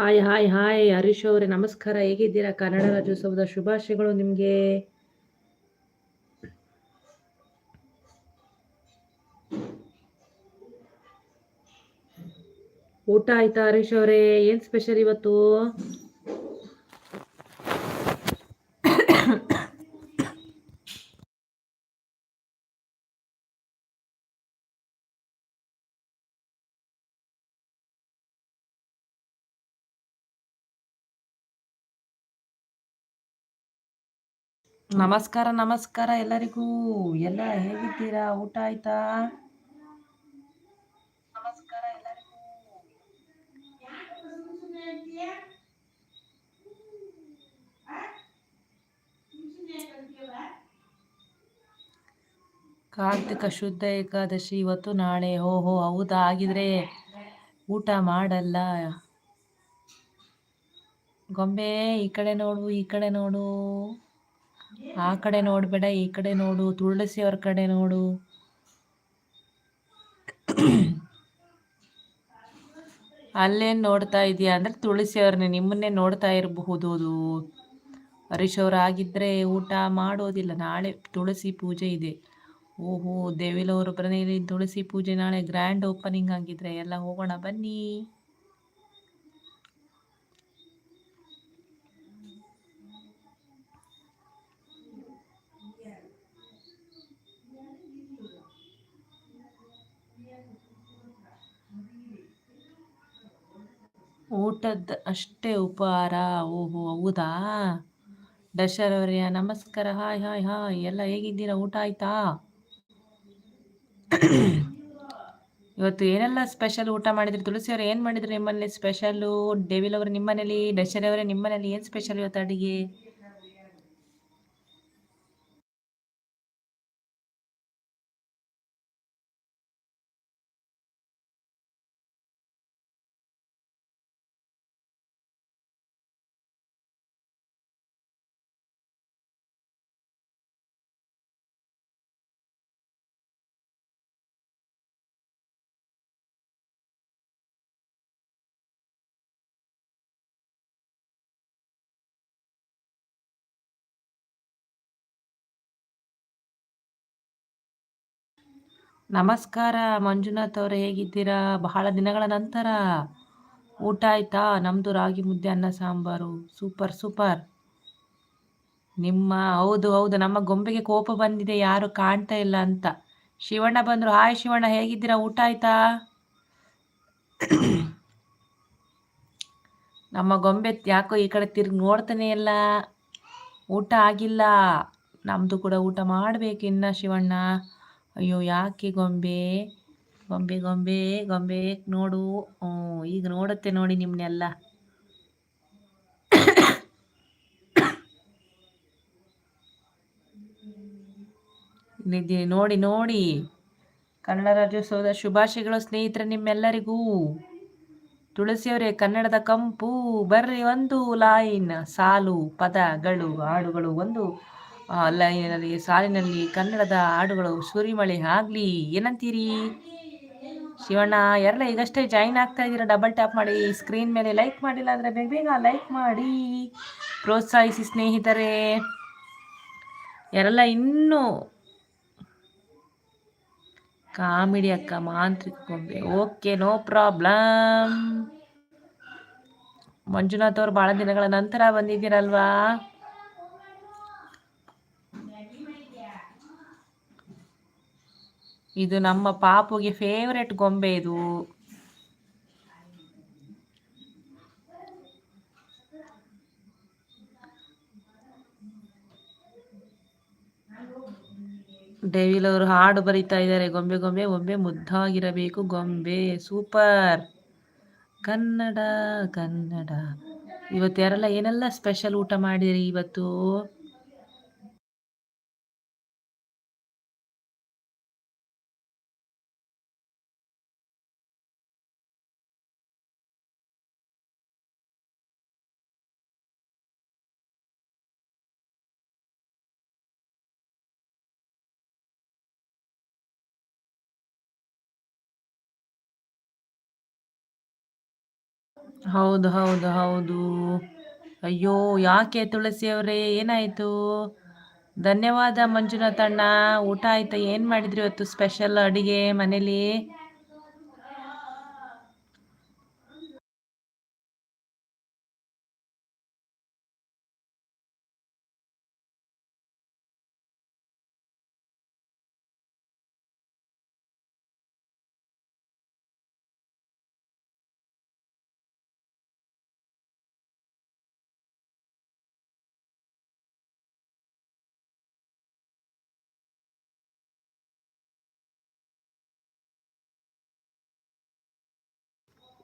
Hi hi hi Harish ಅವರೇ, ನಮಸ್ಕಾರ. ಹೇಗಿದ್ದೀರಾ? ಕನ್ನಡ ರಾಜ್ಯೋತ್ಸವದ ಶುಭಾಶಯಗಳು ನಿಮಗೆ. ಊಟ ಆಯ್ತಾ ಹರೀಶ್ ಅವರೇ? ಏನ್ ಸ್ಪೆಷಲ್ ಇವತ್ತು? ನಮಸ್ಕಾರ ನಮಸ್ಕಾರ ಎಲ್ಲರಿಗೂ. ಎಲ್ಲ ಹೇಗಿದ್ದೀರಾ? ಊಟ ಆಯ್ತಾ? ನಮಸ್ಕಾರ ಎಲ್ಲರಿಗೂ. ಕಾರ್ತಿಕ ಶುದ್ಧ ಏಕಾದಶಿ ಇವತ್ತು ನಾಳೆ. ಹೋ ಹೋ ಹೌದಾ? ಆಗಿದ್ರೆ ಊಟ ಮಾಡಲ್ಲ. ಗೊಂಬೆ ಈ ಕಡೆ ನೋಡು ಈ ಕಡೆ ನೋಡು. ಆ ಕಡೆ ನೋಡಬೇಡ ಈ ಕಡೆ ನೋಡು, ತುಳಸಿ ಅವ್ರ ಕಡೆ ನೋಡು. ಅಲ್ಲೇನು ನೋಡ್ತಾ ಇದೆಯಾ? ಅಂದರೆ ತುಳಸಿ ಅವ್ರನ್ನೇ ನಿಮ್ಮನ್ನೇ ನೋಡ್ತಾ ಇರಬಹುದು ಅವ್ರು ಆಗಿದ್ರೆ ಊಟ ಮಾಡೋದಿಲ್ಲ, ನಾಳೆ ತುಳಸಿ ಪೂಜೆ ಇದೆ. ಓಹೋ ದೇವಿಲವರು ಬನ್ನಿ ತುಳಸಿ ಪೂಜೆ ನಾಳೆ ಗ್ರ್ಯಾಂಡ್ ಓಪನಿಂಗ್ ಆಗಿದ್ರೆ ಎಲ್ಲ ಹೋಗೋಣ ಬನ್ನಿ. ಊಟದ ಅಷ್ಟೇ ಉಪಹಾರ. ಓಹೋ, ಹೌದಾ? ದಶರವರ್ಯ ನಮಸ್ಕಾರ. Hi hi hi. ಎಲ್ಲ ಹೇಗಿದ್ದೀರಾ? ಊಟ ಆಯ್ತಾ? ಇವತ್ತು ಏನೆಲ್ಲ ಸ್ಪೆಷಲ್ ಊಟ ಮಾಡಿದ್ರಿ? ತುಳಸಿ ಅವ್ರು, ಏನು ಮಾಡಿದ್ರು ನಿಮ್ಮಲ್ಲಿ ಸ್ಪೆಷಲ್ಲು ಡೇವಿಲ್ ಅವರು ನಿಮ್ಮನೇಲಿ, ದಶರವರೇ ನಿಮ್ಮನೇಲಿ ಏನು ಸ್ಪೆಷಲ್ ಇವತ್ತು ಅಡಿಗೆ? ನಮಸ್ಕಾರ ಮಂಜುನಾಥ್ ಅವರೇ, ಹೇಗಿದ್ದೀರಾ? ಬಹಳ ದಿನಗಳ ನಂತರ ಊಟ ಆಯ್ತಾ? ನಮ್ಮದು ರಾಗಿ ಮುದ್ದೆ, ಅನ್ನ, ಸಾಂಬಾರು. Super super. ನಿಮ್ಮ, ಹೌದು ಹೌದು, ನಮ್ಮ ಗೊಂಬೆಗೆ ಕೋಪ ಬಂದಿದೆ, ಯಾರು ಕಾಣ್ತಾ ಇಲ್ಲ ಅಂತ. ಶಿವಣ್ಣ ಬಂದರು, ಹಾಯ್ ಶಿವಣ್ಣ, ಹೇಗಿದ್ದೀರಾ? ಊಟ ಆಯ್ತಾ? ನಮ್ಮ ಗೊಂಬೆ ಯಾಕೋ ಈ ಕಡೆ ತಿರ್ಗಿ ನೋಡ್ತಾನೆ ಇಲ್ಲ. ಊಟ ಆಗಿಲ್ಲ. ನಮ್ಮದು ಕೂಡ ಊಟ ಮಾಡಬೇಕು ಇನ್ನ ಶಿವಣ್ಣ. ಅಯ್ಯೋ, ಯಾಕೆ ಗೊಂಬೆ? ಗೊಂಬೆ ಗೊಂಬೆ ಗೊಂಬೆ, ನೋಡು. ಈಗ ನೋಡುತ್ತೆ ನೋಡಿ ನಿಮ್ಮನ್ನೆಲ್ಲ ನೋಡಿ ನೋಡಿ. ಕನ್ನಡ ರಾಜ್ಯೋತ್ಸವದ ಶುಭಾಶಯಗಳು ಸ್ನೇಹಿತರೆ ನಿಮ್ಮೆಲ್ಲರಿಗೂ. ತುಳಸಿಯವರೇ, ಕನ್ನಡದ ಕಂಪು. ಬರ್ರಿ, ಒಂದು ಲೈನ್. ಸಾಲು, ಪದಗಳು, ಹಾಡುಗಳು, ಒಂದು ಲೈನಲ್ಲಿ ಸಾಲಿನಲ್ಲಿ ಕನ್ನಡದ ಹಾಡುಗಳು ಸುರಿಮಳೆ ಆಗಲಿ, ಏನಂತೀರಿ? ಶಿವಣ್ಣ ಎಲ್ಲ ಈಗಷ್ಟೇ ಜಾಯಿನ್ ಆಗ್ತಾ ಇದ್ದೀರಾ ಡಬಲ್ ಟ್ಯಾಪ್ ಮಾಡಿ ಸ್ಕ್ರೀನ್ ಮೇಲೆ ಲೈಕ್ ಮಾಡಿಲ್ಲ ಅಂದರೆ ಬೇಗ ಬೇಗ ಲೈಕ್ ಮಾಡಿ, ಪ್ರೋತ್ಸಾಹಿಸಿ ಸ್ನೇಹಿತರೆ. ಯಾರೆಲ್ಲ ಇನ್ನೂ ಕಾಮಿಡಿ ಅಕ್ಕ, ಮಾಂತ್ರಿಕ ಗೊಂಬೆ ಓಕೆ ನೋ ಪ್ರಾಬ್ಲಮ್ ಮಂಜುನಾಥ್ ಅವ್ರು ಭಾಳ ದಿನಗಳ ನಂತರ ಬಂದಿದ್ದೀರಲ್ವಾ? ಇದು ನಮ್ಮ ಪಾಪುಗೆ ಫೇವ್ರೆಟ್ ಗೊಂಬೆ ಇದು. ಡೇವಿಲ್ ಅವರು ಹಾಡು ಬರೀತಾ ಇದ್ದಾರೆ. ಗೊಂಬೆ ಗೊಂಬೆ ಗೊಂಬೆ ಮುದ್ದಾಗಿರಬೇಕು. ಗೊಂಬೆ ಸೂಪರ್ ಕನ್ನಡ ಕನ್ನಡ. ಇವತ್ತು ಯಾರೆಲ್ಲ ಏನೆಲ್ಲ ಸ್ಪೆಷಲ್ ಊಟ ಮಾಡಿರಿ ಇವತ್ತು? ಹೌದು ಹೌದು ಹೌದು. ಅಯ್ಯೋ, ಯಾಕೆ ತುಳಸಿಯವರೇ, ಏನಾಯಿತು? ಧನ್ಯವಾದ ಮಂಜುನಾಥ್ ಅಣ್ಣ ಊಟ ಆಯ್ತಾ? ಏನು ಮಾಡಿದ್ರಿ ಇವತ್ತು ಸ್ಪೆಷಲ್ ಅಡಿಗೆ ಮನೇಲಿ?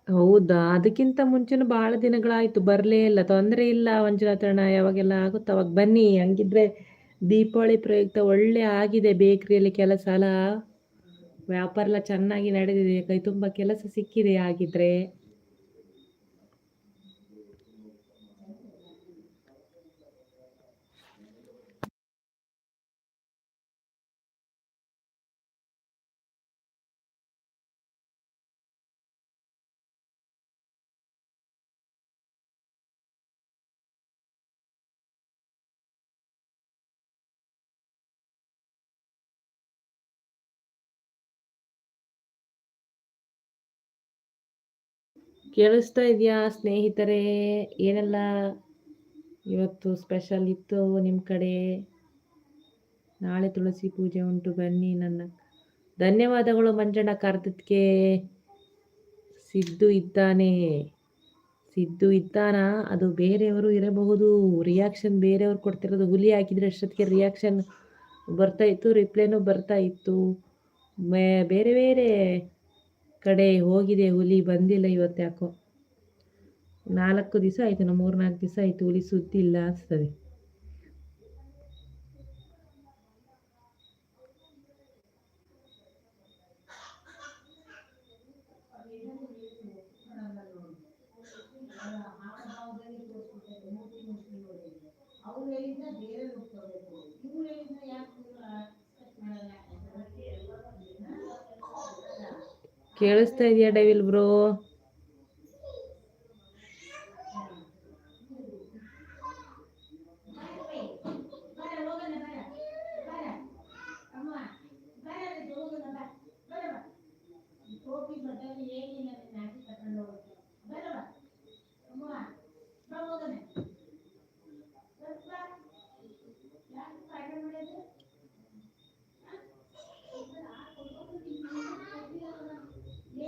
ಹೌದಾ? ಅದಕ್ಕಿಂತ ಮುಂಚೆನೂ ಬಹಳ ದಿನಗಳಾಯ್ತು ಬರಲೇ ಇಲ್ಲ. ತೊಂದರೆ ಇಲ್ಲ ಮಂಜುನಾಥಣ್ಣ, ಯಾವಾಗೆಲ್ಲ ಆಗುತ್ತೆ ಅವಾಗ ಬನ್ನಿ. ಹಂಗಿದ್ರೆ ದೀಪಾವಳಿ ಪ್ರಯುಕ್ತ ಒಳ್ಳೆ ಆಗಿದೆ ಬೇಕ್ರಿಯಲ್ಲಿ ಕೆಲಸ ಅಲ್ಲ. ವ್ಯಾಪಾರ ಎಲ್ಲ ಚೆನ್ನಾಗಿ ನಡೆದಿದೆ ಕೈ ತುಂಬ ಕೆಲಸ ಸಿಕ್ಕಿದೆ ಆಗಿದ್ರೆ ಕೇಳಿಸ್ತಾ ಇದೆಯಾ ಸ್ನೇಹಿತರೆ? ಏನೆಲ್ಲ ಇವತ್ತು ಸ್ಪೆಷಲ್ ಇತ್ತು ನಿಮ್ಮ ಕಡೆ? ನಾಳೆ ತುಳಸಿ ಪೂಜೆ ಉಂಟು, ಬನ್ನಿ ನನ್ನ. ಧನ್ಯವಾದಗಳು ಮಂಜಣ್ಣ ಕರೆದಕ್ಕೆ ಸಿದ್ದು ಇದ್ದಾನೆ. ಸಿದ್ದು ಇದ್ದಾನ? ಅದು ಬೇರೆಯವರು ಇರಬಹುದು. ರಿಯಾಕ್ಷನ್ ಬೇರೆಯವರು ಕೊಡ್ತಿರೋದು. ಹುಲಿ ಹಾಕಿದ್ರೆ ಅಷ್ಟೊತ್ತಿಗೆ ರಿಯಾಕ್ಷನ್ ಬರ್ತಾ ಇತ್ತು ರಿಪ್ಲೈನೂ ಬರ್ತಾ ಇತ್ತು. ಬೇರೆ ಬೇರೆ ಕಡೆ ಹೋಗಿದೆ, ಹುಲಿ ಬಂದಿಲ್ಲ ಇವತ್ತು ಯಾಕೋ ನಾಲ್ಕು ದಿವಸ ಆಯಿತು ಮೂರು ನಾಲ್ಕು ದಿವಸ ಆಯಿತು ಹುಲಿ ಸುದ್ದಿ ಇಲ್ಲ ಅನಿಸ್ತದೆ. ಕೇಳಿಸ್ತಾ ಇದೆಯಾ ಡೈವಿಲ್ ಬ್ರೋ?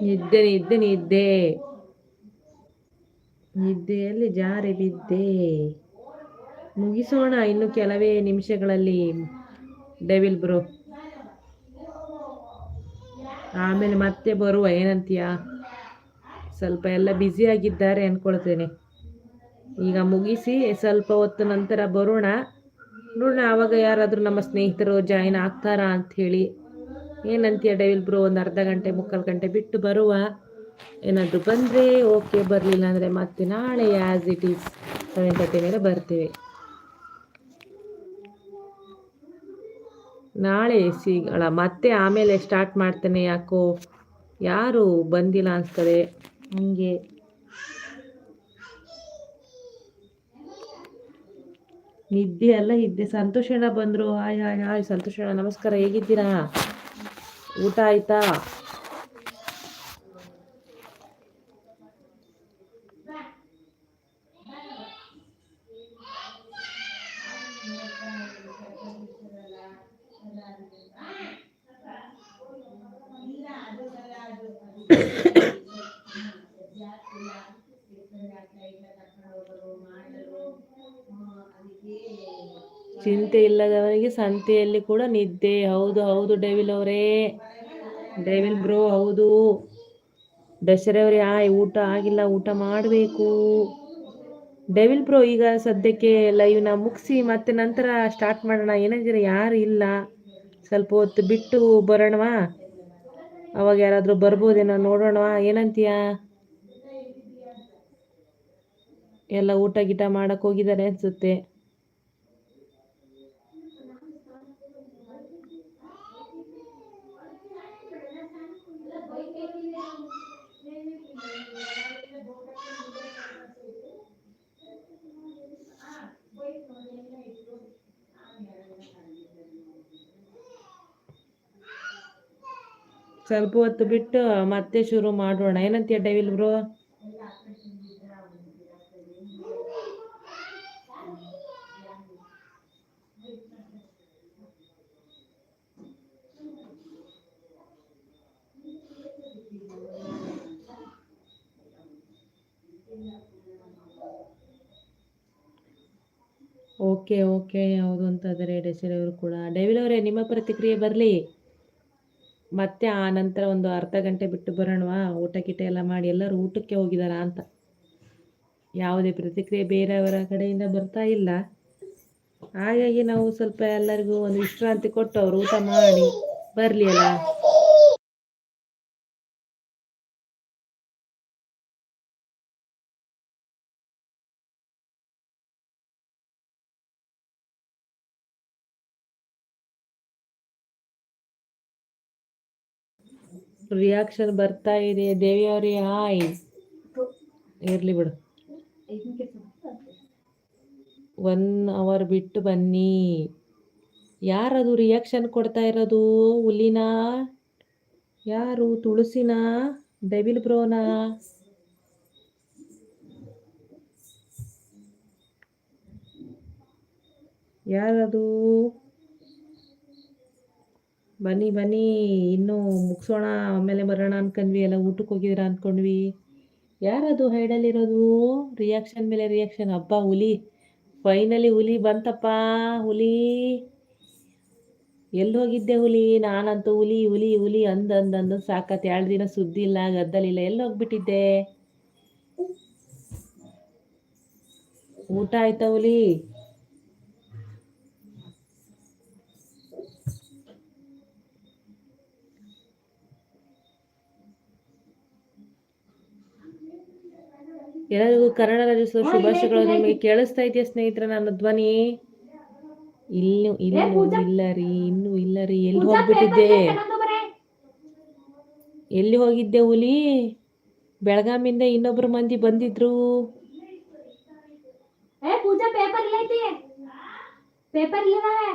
ನಿದ್ದೆ ನಿದ್ದೆ ನಿದ್ದೆ. ನಿದ್ದೆಯಲ್ಲಿ ಜಾರಿ ಬಿದ್ದೆ. ಮುಗಿಸೋಣ ಇನ್ನು ಕೆಲವೇ ನಿಮಿಷಗಳಲ್ಲಿ, ಡೆವಿಲ್ ಬ್ರೋ. ಆಮೇಲೆ ಮತ್ತೆ ಬರುವ, ಏನಂತೀಯ? ಸ್ವಲ್ಪ ಎಲ್ಲ ಆಗಿದ್ದಾರೆ ಅಂದ್ಕೊಳ್ತೇನೆ ಈಗ ಮುಗಿಸಿ ಸ್ವಲ್ಪ ಹೊತ್ತು ನಂತರ ಬರೋಣ. ನೋಡೋಣ, ಆವಾಗ ಯಾರಾದರೂ ನಮ್ಮ ಸ್ನೇಹಿತರು ಜಾಯಿನ್ ಆಗ್ತಾರಾ ಅಂಥೇಳಿ. ಏನಂತೀಯ ಡೈವಿಲ್ ಬ್ರೋ ಒಂದು ಅರ್ಧ ಗಂಟೆ, ಮುಕ್ಕಾಲು ಗಂಟೆ ಬಿಟ್ಟು ಬರುವ? ಏನಾದರೂ ಬಂದರೆ ಓಕೆ ಬರಲಿಲ್ಲ ಅಂದರೆ ಮತ್ತೆ ನಾಳೆ as it is seven thirty ಮೇಲೆ ಬರ್ತೇವೆ. ನಾಳೆ ಸಿಗಳ ಮತ್ತೆ ಆಮೇಲೆ ಸ್ಟಾರ್ಟ್ ಮಾಡ್ತೇನೆ ಯಾಕೋ? ಯಾರು ಬಂದಿಲ್ಲ ಅನಿಸ್ತದೆ, ಹಂಗೆ. ನಿದ್ದೆ ಅಲ್ಲ, ಇದ್ದೆ. ಸಂತೋಷಣ ಬಂದರು. ಹಾಯ್ ಹಾಯ್ ಹಾಯ್ ಸಂತೋಷಣ ನಮಸ್ಕಾರ. ಹೇಗಿದ್ದೀರಾ? ಊಟ ಆಯ್ತಾ ಚಿಂತೆ ಇಲ್ಲದವರಿಗೆ ಸಂತೆಯಲ್ಲಿ ಕೂಡ ನಿದ್ದೆ. ಹೌದು ಹೌದು ಡೆವಿಲ್ ಅವರೇ. ಡೆವಿಲ್ ಬ್ರೋ ಹೌದು. ದಸರೆಯವರೇ ಆಯ್ ಊಟ ಆಗಿಲ್ಲ, ಊಟ ಮಾಡಬೇಕು. ಡೆವಿಲ್ ಬ್ರೋ ಈಗ ಸದ್ಯಕ್ಕೆ ಲೈವ್ನ ಮುಗಿಸಿ ಮತ್ತೆ ನಂತರ ಸ್ಟಾರ್ಟ್ ಮಾಡೋಣ. ಏನಾಗಿದ್ರೆ ಯಾರು ಇಲ್ಲ. ಸ್ವಲ್ಪ ಹೊತ್ತು ಬಿಟ್ಟು ಬರೋಣವಾ? ಅವಾಗ ಯಾರಾದರೂ ಬರ್ಬೋದೇನೋ ನೋಡೋಣವಾ? ಏನಂತೀಯ? ಎಲ್ಲ ಊಟ ಗೀಟ ಮಾಡಕ್ಕೆ ಹೋಗಿದ್ದಾರೆ ಅನಿಸುತ್ತೆ. ಸ್ವಲ್ಪ ಹೊತ್ತು ಬಿಟ್ಟು ಮತ್ತೆ ಶುರು ಮಾಡೋಣ. ಏನಂತೀಯ ಡೈವಿಲ್ ಬ್ರೋ? ಓಕೆ ಓಕೆ, ಹೌದು ಅಂತಂದರೆ ಡೆಸಿಲ್ ಅವರು ಕೂಡ. ಡೇವಿಲ್ ಅವರೇ, ನಿಮ್ಮ ಪ್ರತಿಕ್ರಿಯೆ ಬರಲಿ. ಮತ್ತೆ ಆ ನಂತರ ಒಂದು ಅರ್ಧ ಗಂಟೆ ಬಿಟ್ಟು ಬರೋಣವಾ? ಊಟ ಗೀಟ ಎಲ್ಲ ಮಾಡಿ ಎಲ್ಲರೂ ಊಟಕ್ಕೆ ಹೋಗಿದಾರ ಅಂತ. ಯಾವುದೇ ಪ್ರತಿಕ್ರಿಯೆ ಬೇರೆಯವರ ಕಡೆಯಿಂದ ಬರ್ತಾ ಇಲ್ಲ. ಹಾಗಾಗಿ ನಾವು ಸ್ವಲ್ಪ ಎಲ್ಲರಿಗೂ ಒಂದು ವಿಶ್ರಾಂತಿ ಕೊಟ್ಟು ಅವ್ರು ಊಟ ಮಾಡಿ ಬರಲಿ ಅಲ್ಲ? ರಿಯಾಕ್ಷನ್ ಬರ್ತಾ ಇದೆ. ದೇವಿಯವರೇ ಹಾಯ್ ಇರ್ಲಿ ಬಿಡು. ಒನ್ ಅವರ್ ಬಿಟ್ಟು ಬನ್ನಿ. ಯಾರದು ರಿಯಾಕ್ಷನ್ ಕೊಡ್ತಾ ಇರೋದು? ಹುಲಿನಾ? ಯಾರು? ತುಳಸಿನಾ? ಡೆವಿಲ್ ಬ್ರೋನಾ ಯಾರದು? ಬನ್ನಿ ಬನ್ನಿ. ಇನ್ನೂ ಮುಗಿಸೋಣ, ಆಮೇಲೆ ಬರೋಣ ಅನ್ಕೊಂಡ್ವಿ. ಎಲ್ಲ ಊಟಕ್ಕೆ ಹೋಗಿದ್ದೀರಾ ಅನ್ಕೊಂಡ್ವಿ. ಯಾರದು ಹೈಡಲ್ಲಿರೋದು ರಿಯಾಕ್ಷನ್ ಮೇಲೆ ರಿಯಾಕ್ಷನ್ ಹಬ್ಬ ಹುಲಿ. ಫೈನಲಿ ಹುಲಿ ಬಂತಪ್ಪ, ಹುಲಿ. ಎಲ್ಲಿ ಹೋಗಿದ್ದೆ ಹುಲಿ? ನಾನಂತೂ ಹುಲಿ ಹುಲಿ ಹುಲಿ ಅಂದ ಅಂದಂದು ಅಂದು ಸಾಕತ್. ಎರಡು ದಿನ ಸುದ್ದಿ ಇಲ್ಲ ಗದ್ದಲಿಲ್ಲ ಎಲ್ಲಿ ಹೋಗ್ಬಿಟ್ಟಿದ್ದೆ? ಊಟ ಆಯ್ತಾ ಹುಲಿ? ಎಲ್ಲರಿಗೂ ಕನ್ನಡ ರಾಜ್ಯೋತ್ಸವ ಶುಭಾಶಯಗಳು ನಿಮಗೆ ಕೇಳಿಸ್ತಾ ಇದೆಯಾ ಸ್ನೇಹಿತರೆ ನನ್ನ ಧ್ವನಿ? ಇನ್ನು ಇನ್ನು ಇಲ್ಲ ರೀ ಇನ್ನು ಇಲ್ಲ ರೀ. ಎಲ್ಲಿ ಹೋಗ್ಬಿಟ್ಟಿದ್ದೆ? ಎಲ್ಲಿ ಹೋಗಿದ್ದೆ ಹುಲಿ? ಬೆಳಗಾಮಿಂದ ಇನ್ನೊಬ್ರು ಮಂದಿ ಬಂದಿದ್ರು. ಪೇಪರ್ ಇಲ್ಲ ಪೇಪರ್ ಇಲ್ಲದಾವೆ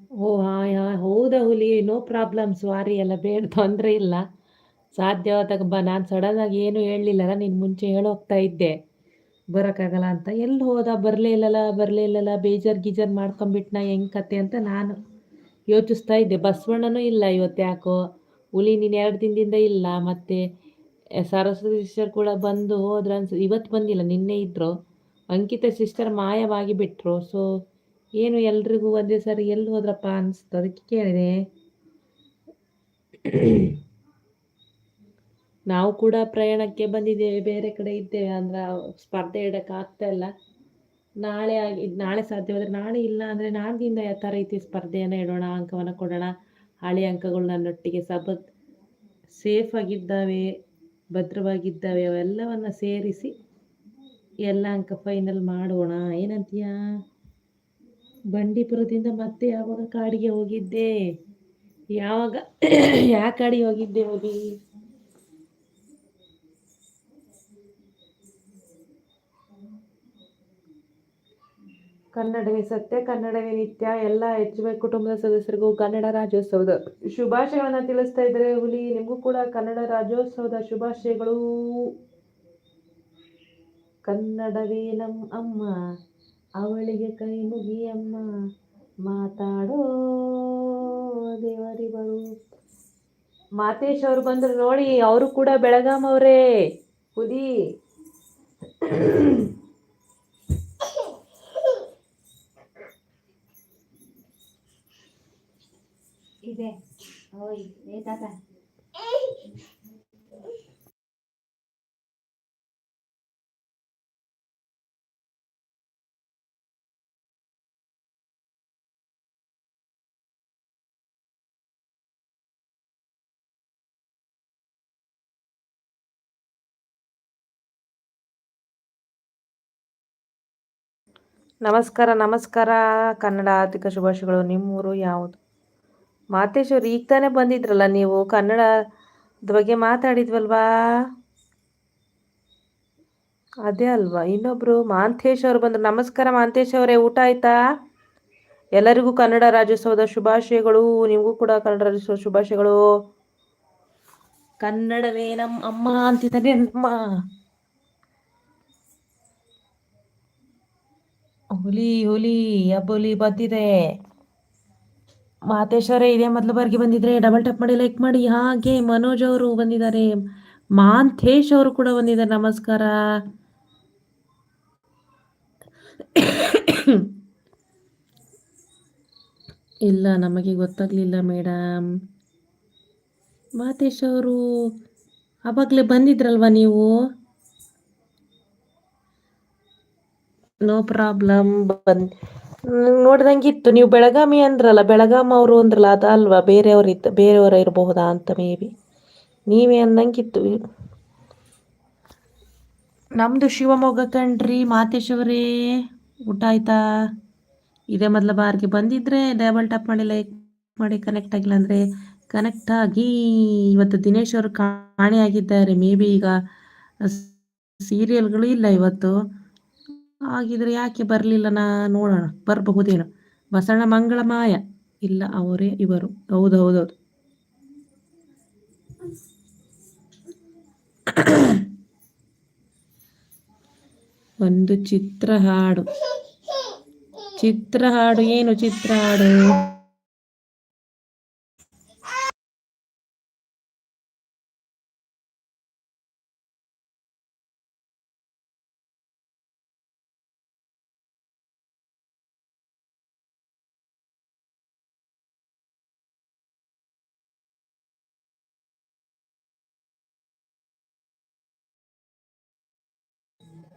ಓ ಹಾಂ ಹೌದಾ ಹುಲಿ? ನೋ ಪ್ರಾಬ್ಲಮ್ ಸಾರಿ ಎಲ್ಲ ಬೇಡ. ತೊಂದರೆ ಇಲ್ಲ. ಸಾಧ್ಯವಾದಾಗ ಬಾ. ನಾನು ಸಡನ್ನಾಗಿ ಏನು ಹೇಳಲಿಲ್ಲಲ್ಲ ನೀನು ಮುಂಚೆ ಹೇಳೋಗ್ತಾ ಇದ್ದೆ. ಬರೋಕ್ಕಾಗಲ್ಲ ಅಂತ. ಎಲ್ಲಿ ಹೋದ? ಬರಲೇ ಇಲ್ಲಲ್ಲ ಬರಲೇ ಇಲ್ಲಲ್ಲ ಬೇಜಾರು ಗೀಜಾರು ಮಾಡ್ಕೊಂಬಿಟ್ನ ಹೆಂಗೆ ಕತೆ ಅಂತ ನಾನು ಯೋಚಿಸ್ತಾ ಇದ್ದೆ. ಬಸವಣ್ಣನೂ ಇಲ್ಲ ಇವತ್ತು ಯಾಕೋ? ಹುಲಿ ನೀನು ಎರಡು ದಿನದಿಂದ ಇಲ್ಲ. ಮತ್ತು ಸರಸ್ವತಿ ಸಿಸ್ಟರ್ ಕೂಡ ಬಂದು ಹೋದ್ರೆ ಅನ್ಸ ಇವತ್ತು ಬಂದಿಲ್ಲ. ನಿನ್ನೆ ಇದ್ದರು ಅಂಕಿತ ಸಿಸ್ಟರ್ ಮಾಯವಾಗಿ ಬಿಟ್ಟರು ಸೊ ಏನು ಎಲ್ರಿಗೂ ಒಂದೇ ಸರಿ ಎಲ್ಲಿ ಹೋದ್ರಪ್ಪ ಅನಿಸ್ತು ಅದಕ್ಕೆ ಕೇಳಿದೆ. ನಾವು ಕೂಡ ಪ್ರಯಾಣಕ್ಕೆ ಬಂದಿದ್ದೇವೆ ಬೇರೆ ಕಡೆ ಇದ್ದೇವೆ ಅಂದ್ರೆ ಸ್ಪರ್ಧೆ ಇಡಕ್ಕೆ ಆಗ್ತಾ ಇಲ್ಲ. ನಾಳೆ ಆಗಿ, ನಾಳೆ ಸಾಧ್ಯವಾದರೆ ನಾಳೆ ಇಲ್ಲ ಅಂದ್ರೆ ನಾಳೆದಿಂದ ಯಾವ ರೀತಿ ಸ್ಪರ್ಧೆಯನ್ನು ಇಡೋಣ, ಅಂಕವನ್ನು ಕೊಡೋಣ. ಹಳೆ ಅಂಕಗಳು ನನ್ನೊಟ್ಟಿಗೆ ಸಬತ್ ಸೇಫ್ ಆಗಿದ್ದಾವೆ, ಭದ್ರವಾಗಿದ್ದಾವೆ, ಅವೆಲ್ಲವನ್ನ ಸೇರಿಸಿ ಎಲ್ಲ ಅಂಕ ಫೈನಲ್ ಮಾಡೋಣ. ಏನಂತೀಯಾ? ಬಂಡೀಪುರದಿಂದ ಮತ್ತೆ ಯಾವಾಗ ಕಾಡಿಗೆ ಹೋಗಿದ್ದೆ? ಯಾವಾಗ ಯಾವ ಕಾಡಿಗೆ ಹೋಗಿದ್ದೆ ಹೋಗಿ? ಕನ್ನಡವೇ ಸತ್ಯ, ಕನ್ನಡವೇ ನಿತ್ಯ. ಎಲ್ಲ ಎಚ್ ವೈ ಕುಟುಂಬದ ಸದಸ್ಯರಿಗೂ ಕನ್ನಡ ರಾಜ್ಯೋತ್ಸವದ ಶುಭಾಶಯಗಳನ್ನು ತಿಳಿಸ್ತಾ ಇದ್ದಾರೆ ಹುಲಿ. ನಿಮಗೂ ಕೂಡ ಕನ್ನಡ ರಾಜ್ಯೋತ್ಸವದ ಶುಭಾಶಯಗಳು. ಕನ್ನಡವೇ ನಮ್ಮ ಅಮ್ಮ. ಅವಳಿಗೆ ಕೈ ಮುಗಿಯಮ್ಮ, ಮಾತಾಡೋ ದೇವರಿವರು ಮಾತೇಶ್ ಅವ್ರು ಬಂದರು ನೋಡಿ, ಅವರು ಕೂಡ ಬೆಳಗಾಮ್ ಅವರೇ. ಕುದಿ ಇದೆ. ಓಯ್, ಏ ತಾತ. ನಮಸ್ಕಾರ ನಮಸ್ಕಾರ. ಕನ್ನಡ ಆರ್ಥಿಕ ಶುಭಾಶಯಗಳು. ನಿಮ್ಮೂರು ಯಾವುದು? ಮಾತೇಶ್ವರ್, ಈಗ ತಾನೇ ಬಂದಿದ್ರಲ್ಲ ನೀವು? ಕನ್ನಡದ ಬಗ್ಗೆ ಮಾತಾಡಿದ್ವಲ್ವಾ? ಅದೇ ಅಲ್ವಾ? ಇನ್ನೊಬ್ರು ಮಾಂತೇಶ್ ಅವರು ಬಂದರು. ನಮಸ್ಕಾರ ಮಾಂತೇಶ್ ಅವರೇ, ಊಟ ಆಯ್ತಾ? ಎಲ್ಲರಿಗೂ ಕನ್ನಡ ರಾಜ್ಯೋತ್ಸವದ ಶುಭಾಶಯಗಳು. ನಿಮಗೂ ಕೂಡ ಕನ್ನಡ ರಾಜ್ಯೋತ್ಸವ ಶುಭಾಶಯಗಳು. ಕನ್ನಡವೇ ನಮ್ಮ ಅಮ್ಮ ಅಂತಿದ್ದಾನೆ ನಮ್ಮ ಹುಲಿ ಹುಲಿ ಅಬ್ಬುಲಿ ಬಂದಿದೆ. ಮಾತೇಶ್ವರೇ, ಇದೇ ಮೊದಲ ಬಾರಿಗೆ ಬಂದಿದ್ರೆ ಡಬಲ್ ಟಪ್ ಮಾಡಿ ಲೈಕ್ ಮಾಡಿ, ಹಾಗೆ ಮನೋಜ್ ಅವರು ಬಂದಿದ್ದಾರೆ. ಮಾಂತೇಶ್ ಅವರು ಕೂಡ ಬಂದಿದ್ದಾರೆ, ನಮಸ್ಕಾರ. ಇಲ್ಲ, ನಮಗೆ ಗೊತ್ತಾಗ್ಲಿಲ್ಲ, ಮೇಡಮ್. ಮಾತೇಶ್ ಅವರು ಆವಾಗಲೇ ಬಂದಿದ್ರಲ್ವಾ ನೀವು? ನೋ ಪ್ರಾಬ್ಲಮ್ ಬಂದ್ ನೋಡ್ದಂಗಿತ್ತು ನೀವು ಬೆಳಗಾಮಿ ಅಂದ್ರಲ್ಲ ಬೆಳಗಾಂ ಅವರು ಅಂದ್ರಲ್ಲ, ಅದಲ್ವಾ? ಬೇರೆಯವ್ರು ಇತ್ತು ಬೇರೆಯವರು ಇರಬಹುದಾ ಅಂತ ಮೇ ಬಿ. ನೀವೇ ಅಂದಂಗಿತ್ತು. ನಮ್ದು ಶಿವಮೊಗ್ಗ ಕಣ್ರಿ, ಮಾತೇಶವರೇ. ಊಟ ಆಯ್ತಾ? ಇದೇ ಮೊದಲ ಬಾರಿಗೆ ಬಂದಿದ್ರೆ, ಡಬಲ್ ಟಪ್ ಮಾಡಿ, ಲೈಕ್ ಮಾಡಿ, ಕನೆಕ್ಟ್ ಆಗಿಲ್ಲ ಅಂದ್ರೆ ಕನೆಕ್ಟ್ ಆಗಿ. ಇವತ್ತು ದಿನೇಶ್ ಅವರು ಕಾಣೆಯಾಗಿದ್ದಾರೆ. ಮೇ ಬಿ ಈಗ ಸೀರಿಯಲ್ಗಳು ಇಲ್ಲ ಇವತ್ತು. ಹಾಗಿದ್ರೆ ಯಾಕೆ ಬರಲಿಲ್ಲ ನಾ ನೋಡೋಣ, ಬರಬಹುದೇನೋ. ಬಸಣ ಮಂಗಳ ಮಾಯ. ಇಲ್ಲ, ಅವರೇ ಇವರು. ಹೌದು ಹೌದೌದು ಒಂದು ಚಿತ್ರ ಹಾಡು. ಚಿತ್ರ ಹಾಡು, ಏನು ಚಿತ್ರ ಹಾಡು?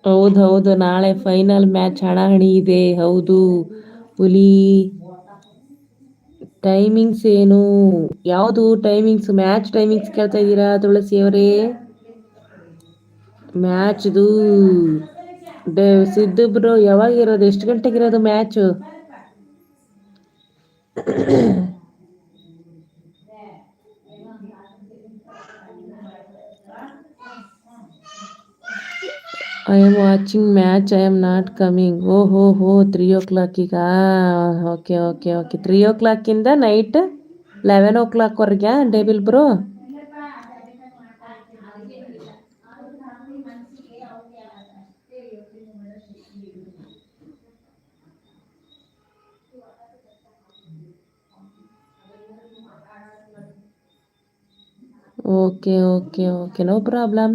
ಹೌದು ಹೌದು, ನಾಳೆ ಫೈನಲ್ ಮ್ಯಾಚ್ ಹಣಾಹಣಿ ಇದೆ, ಹೌದು. ಹುಲಿ ಟೈಮಿಂಗ್ಸ್ ಏನು? ಯಾವುದು ಟೈಮಿಂಗ್ಸ್ ಮ್ಯಾಚ್ ಟೈಮಿಂಗ್ಸ್ ಕೇಳ್ತಾ ಇದ್ದೀರಾ ತುಳಸಿ ಅವರೇ? ಮ್ಯಾಚ್ದು ಸಿದ್ದು ಬ್ರೋ ಯಾವಾಗ ಇರೋದು? ಎಷ್ಟು ಗಂಟೆಗೆ ಇರೋದು match I am watching match I am not coming oh ho ho three ಓ ಕ್ಲಾಕಿಗ ಓಕೆ ಓಕೆ ಓಕೆ ತ್ರೀ ಓ ಕ್ಲಾಕಿಂದ ನೈಟ್ ಲೆವೆನ್ ಓ ಕ್ಲಾಕ್ವರೆಗೆ ಡೇಬಿಲ್ bro okay okay okay no problem